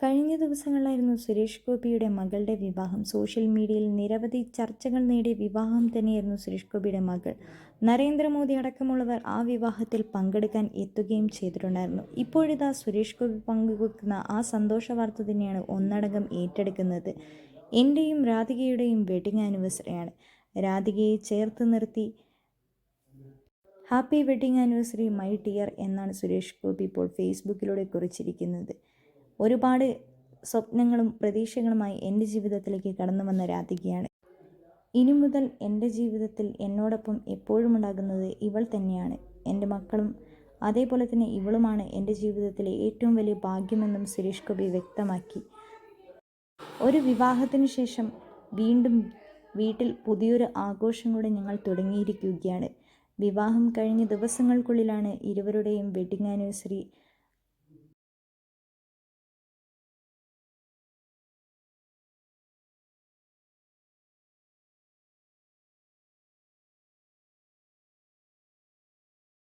കഴിഞ്ഞ ദിവസങ്ങളിലായിരുന്നു സുരേഷ് ഗോപിയുടെ മകളുടെ വിവാഹം. സോഷ്യൽ മീഡിയയിൽ നിരവധി ചർച്ചകൾ നേടിയ വിവാഹം തന്നെയായിരുന്നു സുരേഷ് ഗോപിയുടെ മകൾ. നരേന്ദ്രമോദി അടക്കമുള്ളവർ ആ വിവാഹത്തിൽ പങ്കെടുക്കാൻ എത്തുകയും ചെയ്തിട്ടുണ്ടായിരുന്നു. ഇപ്പോഴിതാ സുരേഷ് ഗോപി പങ്കുവെക്കുന്ന ആ സന്തോഷ വാർത്ത തന്നെയാണ് ഒന്നടങ്കം ഏറ്റെടുക്കുന്നത്. എന്റെയും രാധികയുടെയും വെഡിങ് ആനിവേഴ്സറിയാണ്. രാധികയെ ചേർത്ത് നിർത്തി happy wedding anniversary my dear എന്നാണ് സുരേഷ് ഗോപി ഇപ്പോൾ ഫേസ്ബുക്കിലൂടെ കുറിച്ചിരിക്കുന്നത്. ഒരുപാട് സ്വപ്നങ്ങളും പ്രതീക്ഷകളുമായി എന്റെ ജീവിതത്തിലേക്ക് കടന്നു വന്ന രാധികയാണ്. ഇനി മുതൽ എന്റെ ജീവിതത്തിൽ എന്നോടൊപ്പം എപ്പോഴും ഉണ്ടാകുന്നത് ഇവൾ തന്നെയാണ്. എന്റെ മക്കളും അതേപോലെ തന്നെ ഇവളുമാണ് എന്റെ ജീവിതത്തിലെ ഏറ്റവും വലിയ ഭാഗ്യമെന്നും സുരേഷ് ഗോപി വ്യക്തമാക്കി. ഒരു വിവാഹത്തിന് ശേഷം വീണ്ടും വീട്ടിൽ പുതിയൊരു ആഘോഷം കൂടെ ഞങ്ങൾ തുടങ്ങിയിരിക്കുകയാണ്. വിവാഹം കഴിഞ്ഞ ദിവസങ്ങൾക്കുള്ളിലാണ് ഇരുവരുടെയും വെഡിങ് ആനിവേഴ്സറി